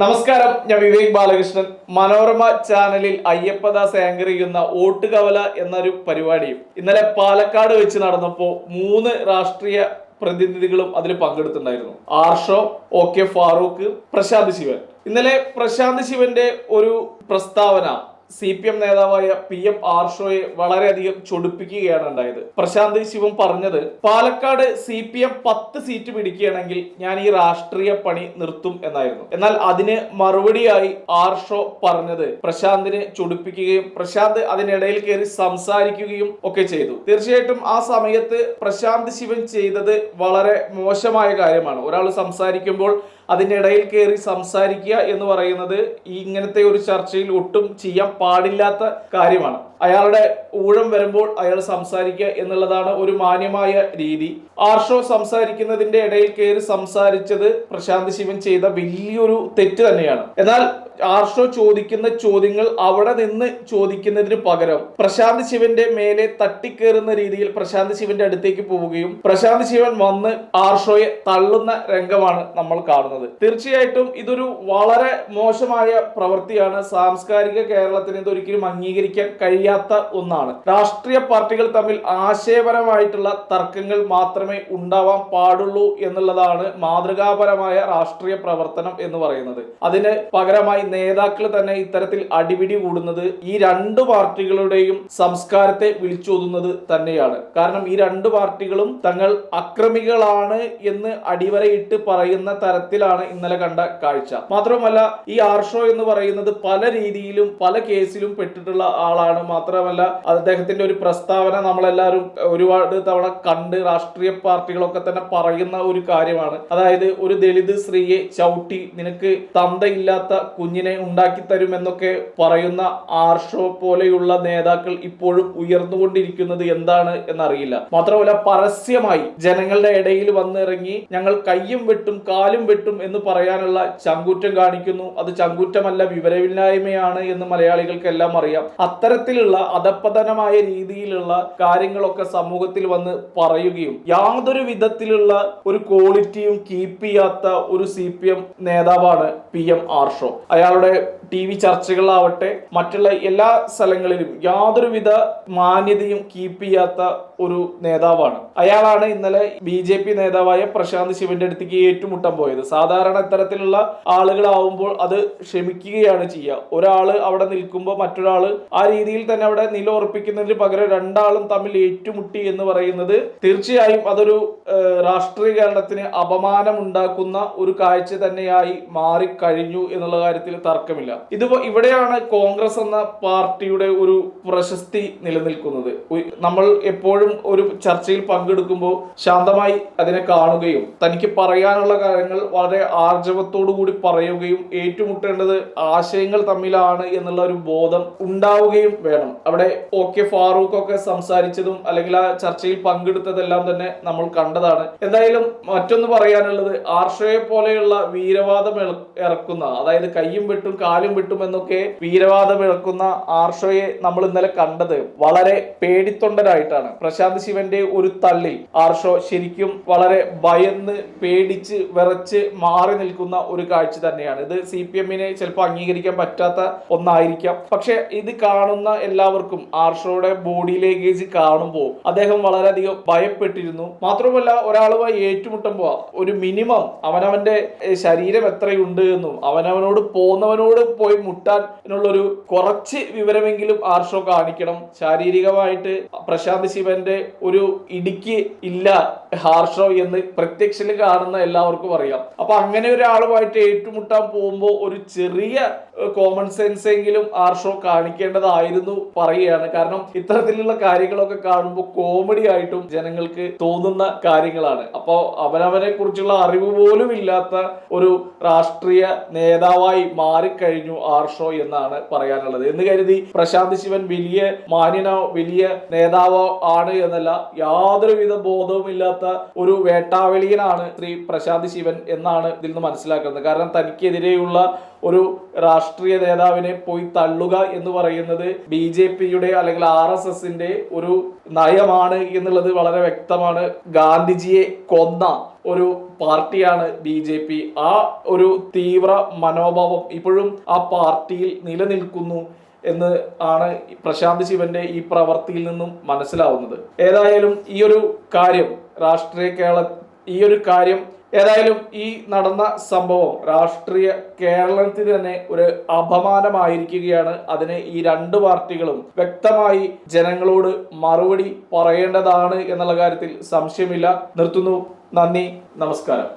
നമസ്കാരം ഞാൻ വിവേക് ബാലകൃഷ്ണൻ. മനോരമ ചാനലിൽ അയ്യപ്പദാസ് ആങ്കർ ചെയ്യുന്ന ഓട്ടുകവല എന്നൊരു പരിപാടിയും ഇന്നലെ പാലക്കാട് വെച്ച് നടന്നപ്പോൾ മൂന്ന് രാഷ്ട്രീയ പ്രതിനിധികളും അതിൽ പങ്കെടുത്തിട്ടുണ്ടായിരുന്നു. Arsho O K Farooq Prashanth Sivan. ഇന്നലെ പ്രശാന്ത് ശിവന്റെ ഒരു പ്രസ്താവന സി പി എം നേതാവായ പി എം ആർഷോയെ വളരെയധികം ചൊടിപ്പിക്കുകയാണ് ഉണ്ടായത്. പ്രശാന്ത് ശിവം പറഞ്ഞത് പാലക്കാട് സി പി എം പത്ത് സീറ്റ് പിടിക്കുകയാണെങ്കിൽ ഞാൻ ഈ രാഷ്ട്രീയ പണി നിർത്തും എന്നായിരുന്നു. എന്നാൽ അതിന് മറുപടിയായി ആർഷോ പറഞ്ഞത് പ്രശാന്തിനെ ചൊടിപ്പിക്കുകയും പ്രശാന്ത് അതിനിടയിൽ കയറി സംസാരിക്കുകയും ഒക്കെ ചെയ്തു. തീർച്ചയായിട്ടും ആ സമയത്ത് പ്രശാന്ത് ശിവൻ ചെയ്തത് വളരെ മോശമായ കാര്യമാണ്. ഒരാൾ സംസാരിക്കുമ്പോൾ അതിന്റെ ഇടയിൽ കയറി സംസാരിക്കുക എന്ന് പറയുന്നത് ഈ ഇങ്ങനത്തെ ഒരു ചർച്ചയിൽ ഒട്ടും ചെയ്യാൻ പാടില്ലാത്ത കാര്യമാണ്. അയാളുടെ ഊഴം വരുമ്പോൾ അയാൾ സംസാരിക്കുക എന്നുള്ളതാണ് ഒരു മാന്യമായ രീതി. ആർഷോ സംസാരിക്കുന്നതിന്റെ ഇടയിൽ കയറി സംസാരിച്ചത് പ്രശാന്ത് ശിവൻ ചെയ്ത വലിയൊരു തെറ്റ് തന്നെയാണ്. എന്നാൽ ആർഷോ ചോദിക്കുന്ന ചോദ്യങ്ങൾ അവിടെ നിന്ന് ചോദിക്കുന്നതിന് പകരം പ്രശാന്ത് ശിവന്റെ മേലെ തട്ടിക്കേറുന്ന രീതിയിൽ പ്രശാന്ത് ശിവന്റെ അടുത്തേക്ക് പോവുകയും പ്രശാന്ത് ശിവൻ വന്ന് ആർഷോയെ തള്ളുന്ന രംഗമാണ് നമ്മൾ കാണുന്നത്. തീർച്ചയായിട്ടും ഇതൊരു വളരെ മോശമായ പ്രവൃത്തിയാണ്. സാംസ്കാരിക കേരളത്തിന് ഇത് ഒരിക്കലും അംഗീകരിക്കാൻ കഴിയാത്ത ഒന്നാണ്. രാഷ്ട്രീയ പാർട്ടികൾ തമ്മിൽ ആശയപരമായിട്ടുള്ള തർക്കങ്ങൾ മാത്രമേ ഉണ്ടാവാൻ പാടുള്ളൂ എന്നുള്ളതാണ് മാതൃകാപരമായ രാഷ്ട്രീയ പ്രവർത്തനം എന്ന് പറയുന്നത്. അതിന് പകരമായി നേതാക്കൾ തന്നെ ഇത്തരത്തിൽ അടിപിടി കൂടുന്നത് ഈ രണ്ട് പാർട്ടികളുടെയും സംസ്കാരത്തെ വിളിച്ചോതുന്നത് തന്നെയാണ്. കാരണം ഈ രണ്ട് പാർട്ടികളും തങ്ങൾ അക്രമികളാണ് എന്ന് അടിവരയിട്ട് പറയുന്ന തരത്തിലാണ് ഇന്നലെ കണ്ട കാഴ്ച. മാത്രമല്ല ഈ ആർഷോ എന്ന് പറയുന്നത് പല രീതിയിലും പല കേസിലും പെട്ടിട്ടുള്ള ആളാണ്. മാത്രമല്ല അദ്ദേഹത്തിന്റെ ഒരു പ്രസ്താവന നമ്മളെല്ലാവരും ഒരുപാട് തവണ കണ്ട് രാഷ്ട്രീയ പാർട്ടികളൊക്കെ തന്നെ പറയുന്ന ഒരു കാര്യമാണ്. അതായത് ഒരു ദളിത് സ്ത്രീയെ ചവിട്ടി നിനക്ക് തന്തയില്ലാത്ത കുഞ്ഞിനെ ഉണ്ടാക്കി തരുമെന്നൊക്കെ പറയുന്ന ആർഷോ പോലെയുള്ള നേതാക്കൾ ഇപ്പോഴും ഉയർന്നുകൊണ്ടിരിക്കുന്നത് എന്താണ് എന്നറിയില്ല. മാത്രമല്ല പരസ്യമായി ജനങ്ങളുടെ ഇടയിൽ വന്നിറങ്ങി ഞങ്ങൾ കയ്യും വെട്ടും കാലും വെട്ടും എന്ന് പറയാനുള്ള ചങ്കൂറ്റം കാണിക്കുന്നു. അത് ചങ്കൂറ്റമല്ല വിവരമില്ലായ്മയാണ് എന്ന് മലയാളികൾക്കെല്ലാം അറിയാം. അത്തരത്തിലുള്ള അധപ്പതനമായ രീതിയിലുള്ള കാര്യങ്ങളൊക്കെ സമൂഹത്തിൽ വന്ന് പറയുകയും യാതൊരു വിധത്തിലുള്ള ഒരു ക്വാളിറ്റിയും കീപ്പ് ചെയ്യാത്ത ഒരു സി പി എം നേതാവാണ് പി എം ആർഷോ. അയാളുടെ ടി വി ചർച്ചകളാവട്ടെ മറ്റുള്ള എല്ലാ സ്ഥലങ്ങളിലും യാതൊരുവിധ മാന്യതയും കീപ്പ് ചെയ്യാത്ത ഒരു നേതാവാണ്. അയാളാണ് ഇന്നലെ ബി ജെ പി നേതാവായ പ്രശാന്ത് ശിവന്റെ അടുത്തേക്ക് ഏറ്റുമുട്ടാൻ പോയത്. സാധാരണ ഇത്തരത്തിലുള്ള ആളുകളാവുമ്പോൾ അത് ക്ഷമിക്കുകയാണ് ചെയ്യുക. ഒരാൾ അവിടെ നിൽക്കുമ്പോൾ മറ്റൊരാൾ ആ രീതിയിൽ തന്നെ അവിടെ നിലയുറപ്പിക്കുന്നതിന് പകരം രണ്ടാളും തമ്മിൽ ഏറ്റുമുട്ടി എന്ന് പറയുന്നത് തീർച്ചയായും അതൊരു രാഷ്ട്രീയകരണത്തിന് അപമാനമുണ്ടാക്കുന്ന ഒരു കാഴ്ച തന്നെയായി മാറിക്കഴിഞ്ഞു എന്നുള്ള കാര്യത്തിൽ തർക്കമില്ല. ഇതിപ്പോ ഇവിടെയാണ് കോൺഗ്രസ് എന്ന പാർട്ടിയുടെ ഒരു പ്രശസ്തി നിലനിൽക്കുന്നത്. നമ്മൾ എപ്പോഴും ഒരു ചർച്ചയിൽ പങ്കെടുക്കുമ്പോൾ ശാന്തമായി അതിനെ കാണുകയും തനിക്ക് പറയാനുള്ള കാര്യങ്ങൾ വളരെ ആർജവത്തോടു കൂടി പറയുകയും ഏറ്റുമുട്ടേണ്ടത് ആശയങ്ങൾ തമ്മിലാണ് എന്നുള്ള ഒരു ബോധം ഉണ്ടാവുകയും വേണം. അവിടെ ഒ കെ ഫാറൂഖ് ഒക്കെ സംസാരിച്ചതും അല്ലെങ്കിൽ ആ ചർച്ചയിൽ പങ്കെടുത്തതെല്ലാം തന്നെ നമ്മൾ കണ്ടതാണ്. എന്തായാലും മറ്റൊന്ന് പറയാനുള്ളത് ആർഷയെ പോലെയുള്ള വീരവാദം ഇറക്കുന്ന അതായത് കയ്യും വെട്ടും കാലും വെട്ടും എന്നൊക്കെ വീരവാദം ഇറക്കുന്ന ആർഷയെ നമ്മൾ ഇന്നലെ കണ്ടത് വളരെ പേടിത്തൊണ്ടരായിട്ടാണ്. പ്രശാന്ത് ശിവന്റെ ഒരു തള്ളിൽ ആർഷോ ശരിക്കും വളരെ ഭയന്ന് പേടിച്ച് വിറച്ച് മാറി നിൽക്കുന്ന ഒരു കാഴ്ച തന്നെയാണ്. ഇത് സി പി എമ്മിനെ ചിലപ്പോൾ അംഗീകരിക്കാൻ പറ്റാത്ത ഒന്നായിരിക്കാം. പക്ഷെ ഇത് കാണുന്ന എല്ലാവർക്കും ആർഷോയുടെ ബോഡി ലാംഗ്വേജ് കാണുമ്പോൾ അദ്ദേഹം വളരെയധികം ഭയപ്പെട്ടിരുന്നു. മാത്രമല്ല ഒരാളുമായി ഏറ്റുമുട്ടുമ്പോൾ ഒരു മിനിമം അവനവന്റെ ശരീരം എത്രയുണ്ട് എന്നും അവനവനോട് പോന്നവനോട് പോയി മുട്ടാൻ എന്നുള്ളൊരു കുറച്ച് വിവരമെങ്കിലും ആർഷോ കാണിക്കണം. ശാരീരികമായിട്ട് പ്രശാന്ത് ശിവന്റെ ഒരു ഇടുക്കി ഇല്ല ഹാർഷോ എന്ന് പ്രത്യക്ഷത്തിൽ കാണുന്ന എല്ലാവർക്കും അറിയാം. അപ്പൊ അങ്ങനെ ഒരാളുമായിട്ട് ഏറ്റുമുട്ടാൻ പോകുമ്പോൾ ഒരു ചെറിയ കോമൺ സെൻസ് എങ്കിലും ആർഷോ കാണിക്കേണ്ടതായിരുന്നു പറയുകയാണ്. കാരണം ഇത്തരത്തിലുള്ള കാര്യങ്ങളൊക്കെ കാണുമ്പോൾ കോമഡി ആയിട്ടും ജനങ്ങൾക്ക് തോന്നുന്ന കാര്യങ്ങളാണ്. അപ്പോൾ അവനവനെ കുറിച്ചുള്ള അറിവ് പോലും ഇല്ലാത്ത ഒരു രാഷ്ട്രീയ നേതാവായി മാറിക്കഴിഞ്ഞു ആർഷോ എന്നാണ് പറയാനുള്ളത്. എന്ന് കരുതി പ്രശാന്ത് ശിവൻ വലിയ മാന്യനോ വലിയ നേതാവോ ആണ് എന്നല്ല യാതൊരുവിധ ബോധവും ഇല്ലാത്ത ഒരു വേട്ടാവെളിയനാണ് ശ്രീ പ്രശാന്ത് ശിവൻ എന്നാണ് ഇതിൽ നിന്ന് മനസ്സിലാക്കുന്നത്. കാരണം തനിക്കെതിരെയുള്ള ഒരു രാഷ്ട്രീയ നേതാവിനെ പോയി തള്ളുക എന്ന് പറയുന്നത് ബി ജെ പിയുടെ അല്ലെങ്കിൽ ആർ എസ് എസിന്റെ ഒരു നയമാണ് എന്നുള്ളത് വളരെ വ്യക്തമാണ്. ഗാന്ധിജിയെ കൊന്ന ഒരു പാർട്ടിയാണ് ബി ജെ പി. ആ ഒരു തീവ്ര മനോഭാവം ഇപ്പോഴും ആ പാർട്ടിയിൽ നിലനിൽക്കുന്നു എന്ന് ആണ് പ്രശാന്ത് ശിവന്റെ ഈ പ്രവൃത്തിയിൽ നിന്നും മനസ്സിലാവുന്നത്. ഏതായാലും ഈ ഒരു കാര്യം രാഷ്ട്രീയ കേരള ഈ ഒരു കാര്യം ഏതായാലും ഈ നടന്ന സംഭവം രാഷ്ട്രീയ കേരളത്തിന് തന്നെ ഒരു അപമാനമായിരിക്കുകയാണ്. അതിന് ഈ രണ്ട് പാർട്ടികളും വ്യക്തമായി ജനങ്ങളോട് മറുപടി പറയേണ്ടതാണ് എന്നുള്ള കാര്യത്തിൽ സംശയമില്ല. നിർത്തുന്നു. നന്ദി. നമസ്കാരം.